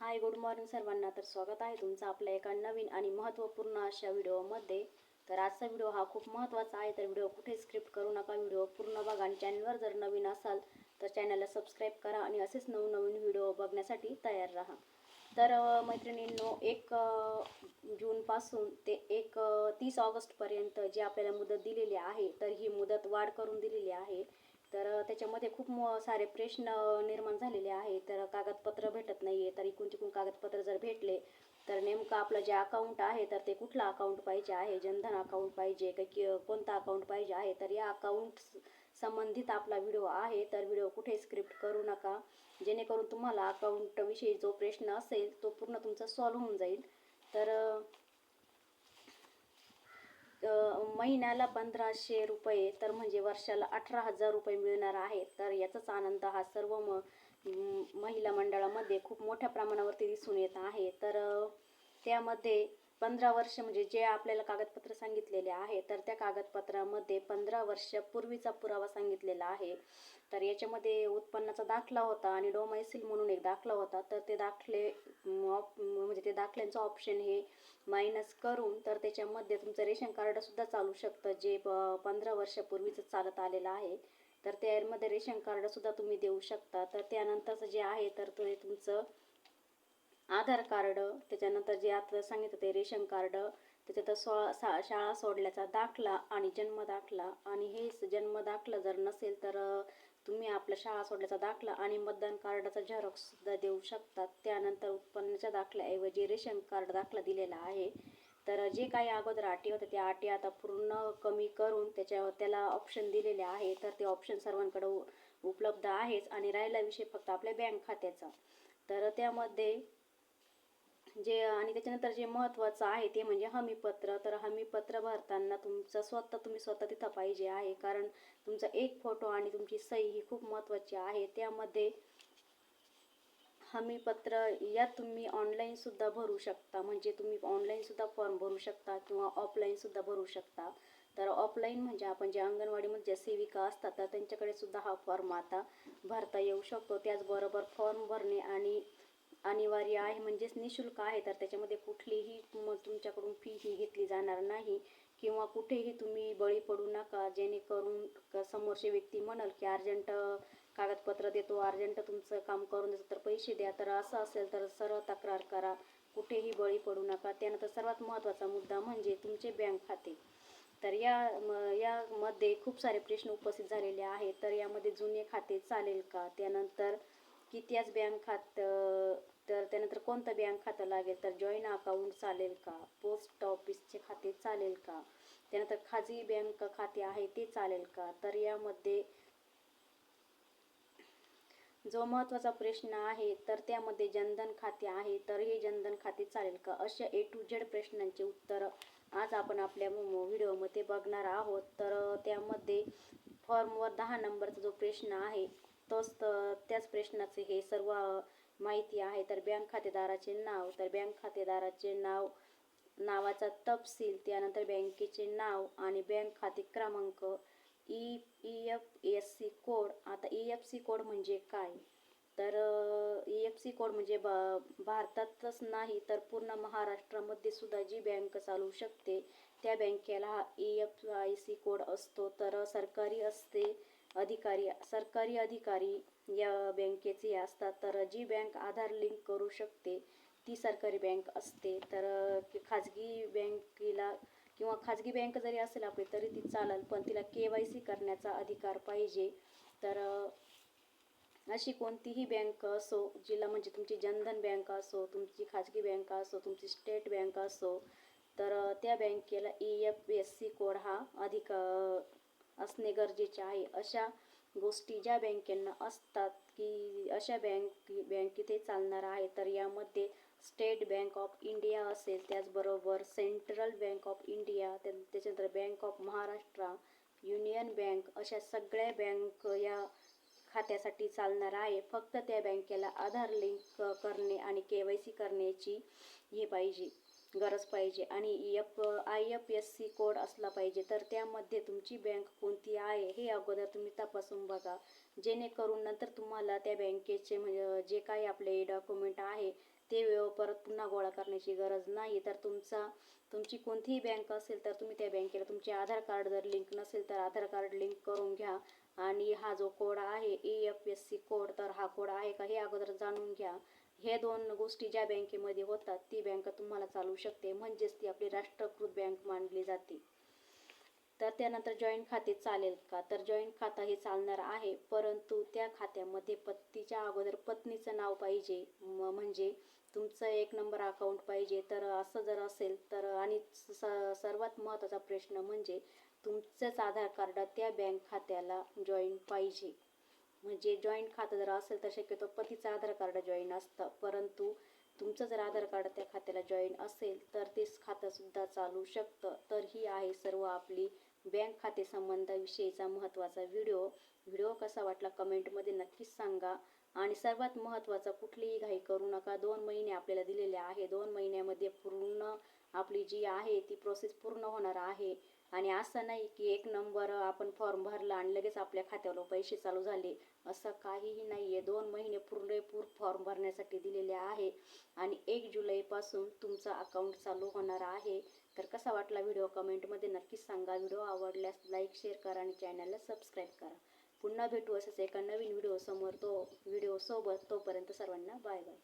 Hi good morning सर्वांना. तर स्वागत आहे तुमचं आपल्या एका नवीन आणि महत्त्वपूर्ण अशा व्हिडिओमध्ये. तर आजचा व्हिडिओ हा खूप महत्त्वाचा आहे तर व्हिडिओ कुठे स्क्रिप्ट करू नका. व्हिडिओ पूर्ण बघा आणि चॅनलवर जर नवीन असाल तर चॅनलला सबस्क्राईब करा आणि असेच नवनवीन व्हिडिओ बघण्यासाठी तयार राहा. तर मैत्रिणींनो एक जूनपासून ते एक तीस ऑगस्टपर्यंत जी आपल्याला मुदत दिलेली आहे तर ही मुदत वाढ करून दिलेली आहे. तर त्याच्यामध्ये खूप सारे प्रश्न निर्माण झालेले आहे तर कागदपत्र भेटत नाही आहे तर इकून तिकून कागदपत्र जर भेटले तर नेमकं आपलं जे अकाउंट आहे तर ते कुठलं अकाउंट पाहिजे आहे? जनधन अकाउंट पाहिजे काही की कोणतं अकाउंट पाहिजे आहे? तर या अकाउंट संबंधित आपला व्हिडिओ आहे तर व्हिडिओ कुठे स्क्रिप्ट करू नका. जेणेकरून तुम्हाला अकाउंटविषयी जो प्रश्न असेल तो पूर्ण तुमचा सॉल्व्ह होऊन जाईल. तर तर महिन्याला पंधराशे रुपये तर म्हणजे वर्षाला अठरा हजार रुपये मिळणार आहेत तर याचाच आनंद हा सर्व म महिला मंडळामध्ये खूप मोठ्या प्रमाणावरती दिसून येत आहे. तर त्यामध्ये पंधरा वर्ष म्हणजे जे आपल्याला कागदपत्र सांगितलेले आहे तर त्या कागदपत्रामध्ये पंधरा वर्षापूर्वीचा पुरावा सांगितलेला आहे. तर याच्यामध्ये उत्पन्नाचा दाखला होता आणि डोमायसिल म्हणून एक दाखला होता. तर ते दाखले ऑप- म्हणजे ते दाखल्यांचं ऑप्शन हे मायनस करून तर त्याच्यामध्ये तुमचं रेशन कार्ड सुद्धा चालू शकतं जे प- पंधरा वर्षापूर्वीच चालत आलेलं आहे. तर त्यामध्ये रेशन कार्ड सुद्धा तुम्ही देऊ शकता. तर त्यानंतरचं जे आहे तर ते तुमचं आधार कार्ड त्याच्यानंतर जे आता सांगितलं ते रेशन कार्ड त्याच्यात सोळा सा शाळा सोडल्याचा दाखला आणि जन्म दाखला. आणि हे जन्म दाखला जर नसेल तर तुम्ही आपला शाळा सोडल्याचा दाखला आणि मतदान कार्डाचा झेरॉक्स सुद्धा देऊ शकतात. त्यानंतर उत्पन्नाच्या दाखल्याऐवजी रेशन कार्ड दाखला दिलेला आहे. तर जे काही अगोदर अटी होत्या त्या अटी आता पूर्ण कमी करून त्याच्या त्याला ऑप्शन दिलेले आहे. तर ते ऑप्शन सर्वांकडे उ- उपलब्ध आहेच आणि राहिला विषय फक्त आपल्या बँक खात्याचा. तर त्यामध्ये जे आणि त्याच्यानंतर जे महत्त्वाचं आहे ते म्हणजे हमीपत्र. तर हमीपत्र भरताना तुमचं स्वतः तुम्ही स्वतः तिथं पाहिजे आहे. कारण तुमचा एक फोटो आणि तुमची सही ही खूप महत्त्वाची आहे. त्यामध्ये हमीपत्र यात तुम्ही ऑनलाईनसुद्धा भरू शकता. म्हणजे तुम्ही ऑनलाईनसुद्धा फॉर्म भरू शकता किंवा ऑफलाईनसुद्धा भरू शकता. तर ऑफलाईन म्हणजे आपण जे अंगणवाडीमध्ये ज्या सेविका असतात तर त्यांच्याकडे सुद्धा हा फॉर्म आता भरता येऊ शकतो. त्याचबरोबर फॉर्म भरणे आणि अनिवार्य आहे म्हणजेच निशुल्क आहे तर त्याच्यामध्ये कुठलीही म- तुमच्याकडून फी ही घेतली जाणार नाही. किंवा कुठेही तुम्ही बळी पडू नका जेणेकरून क- समोरची व्यक्ती म्हणाल की अर्जंट कागदपत्र देतो अर्जंट तुमचं काम करून देतो तर पैसे द्या. तर असं असेल तर सरळ तक्रार करा. कुठेही बळी पडू नका. त्यानंतर सर्वात महत्त्वाचा मुद्दा म्हणजे तुमचे बँक खाते. तर या म- यामध्ये खूप सारे प्रश्न उपस्थित झालेले आहेत. तर यामध्ये जुने खाते चालेल का? त्यानंतर कित्याच बँक खातं तर त्यानंतर कोणतं बँक खातं लागेल? तर जॉईन अकाउंट चालेल का? पोस्ट ऑफिसचे खाते चालेल का? त्यानंतर खाजगी बँक खाते आहे ते चालेल का? तर यामध्ये जो महत्त्वाचा प्रश्न आहे तर त्यामध्ये जनधन खाते आहे तर हे जनधन खाते चालेल का? अशा ए टू झेड प्रश्नांचे उत्तर आज आपण आपल्या व्हिडिओमध्ये बघणार आहोत. तर त्यामध्ये फॉर्मवर दहा नंबरचा जो प्रश्न आहे तोच तर त्याच प्रश्नाचे हे सर्व माहिती आहे. तर बँक खातेदाराचे नाव तर बँक खातेदाराचे नाव नावाचा तपशील त्यानंतर बँकेचे नाव आणि बँक खाते क्रमांक E E F S C code. आता ई एफ सी कोड म्हणजे काय? तर ई एफ सी कोड म्हणजे ब भारतातच नाही तर पूर्ण महाराष्ट्रामध्ये सुद्धा जी बँक चालू शकते त्या बँकेला हा E F I C code असतो. तर सरकारी असते अधिकारी सरकारी अधिकारी या बँकेचे असतात. तर जी बँक आधार लिंक करू शकते ती सरकारी बँक असते. तर खाजगी बँकेला किंवा खाजगी बँक जरी असेल आपली तरी ती चालेल. पण तिला के वाय सी करण्याचा अधिकार पाहिजे. तर अशी कोणतीही बँक असो जिला म्हणजे तुमची जनधन बँक असो तुमची खाजगी बँक असो तुमची स्टेट बँक असो तर त्या बँकेला E F S C code हा अधिक असणे गरजेचे आहे. अशा गोष्टी ज्या बँकेंना असतात की अशा बँक बँक इथे चालणार आहे तर यामध्ये स्टेट बँक ऑफ इंडिया असेल त्याचबरोबर सेंट्रल बँक ऑफ इंडिया त्या त्याच्यानंतर bank of Maharashtra union bank अशा सगळ्या बँक या खात्यासाठी चालणार आहे. फक्त त्या बँकेला आधार लिंक करणे आणि के वाय सी करण्याची हे पाहिजे. गरज पाहिजे आणि F I F S C code असला पाहिजे तर त्यामध्ये तुमची बँक कोणती आहे हे अगोदर तुम्ही तपासून बघा. जेणेकरून नंतर तुम्हाला त्या बँकेचे म्हणजे जे काही आपले डॉक्युमेंट आहे ते परत पुन्हा गोळा करण्याची गरज नाही. तर तुमचा तुमची कोणतीही बँक असेल तर तुम्ही त्या बँकेला तुमचे आधार कार्ड जर लिंक नसेल तर आधार कार्ड लिंक करून घ्या. आणि हा जो कोड आहे A F S C code तर हा कोड आहे का हे अगोदर जाणून घ्या. हे दोन गोष्टी ज्या बँकेमध्ये होतात ती बँक तुम्हाला चालू शकते. म्हणजेच ती आपली राष्ट्रीयकृत बँक मानली जाते. तर त्यानंतर जॉईंट खाते चालेल का? तर जॉईंट खातं हे चालणार आहे परंतु त्या खात्यामध्ये पत्नीच्या अगोदर पत्नीचं नाव पाहिजे. म- म्हणजे तुमचं एक नंबर अकाउंट पाहिजे. तर असं जर असेल तर आणि स सर्वात महत्त्वाचा प्रश्न म्हणजे तुमचंच आधार कार्ड त्या बँक खात्याला जॉईन पाहिजे. म्हणजे जॉईंट खातं जर असेल तर शक्यतो पतीचं आधार कार्ड जॉईन असतं. परंतु तुमचं जर आधार कार्ड त्या खात्याला जॉईन असेल तर तेच खातंसुद्धा चालू शकतं. तर ही आहे सर्व आपली बँक खाते संबंधाविषयीचा महत्त्वाचा व्हिडिओ व्हिडिओ कसा वाटला कमेंटमध्ये नक्कीच सांगा. आणि सर्वात महत्त्वाचा कुठलीही घाई करू नका. दोन महिने आपल्याला दिलेले आहे. दोन महिन्यामध्ये पूर्ण आपली जी आहे ती प्रोसेस पूर्ण होणार आहे. आणि असं नाही की एक नंबर आपण फॉर्म भरला आणि लगेच आपल्या खात्यावर पैसे चालू झाले असं काहीही नाही आहे दोन महिने पुरेपूर फॉर्म भरण्यासाठी दिलेले आहे आणि एक जुलैपासून तुमचं अकाउंट चालू होणार आहे. तर कसा वाटला व्हिडिओ कमेंटमध्ये नक्कीच सांगा. व्हिडिओ आवडल्यास लाईक शेअर करा आणि चॅनलला सबस्क्राईब करा. पुन्हा भेटू असंच एका नवीन व्हिडिओ समोर तो व्हिडिओसोबत तोपर्यंत सर्वांना बाय बाय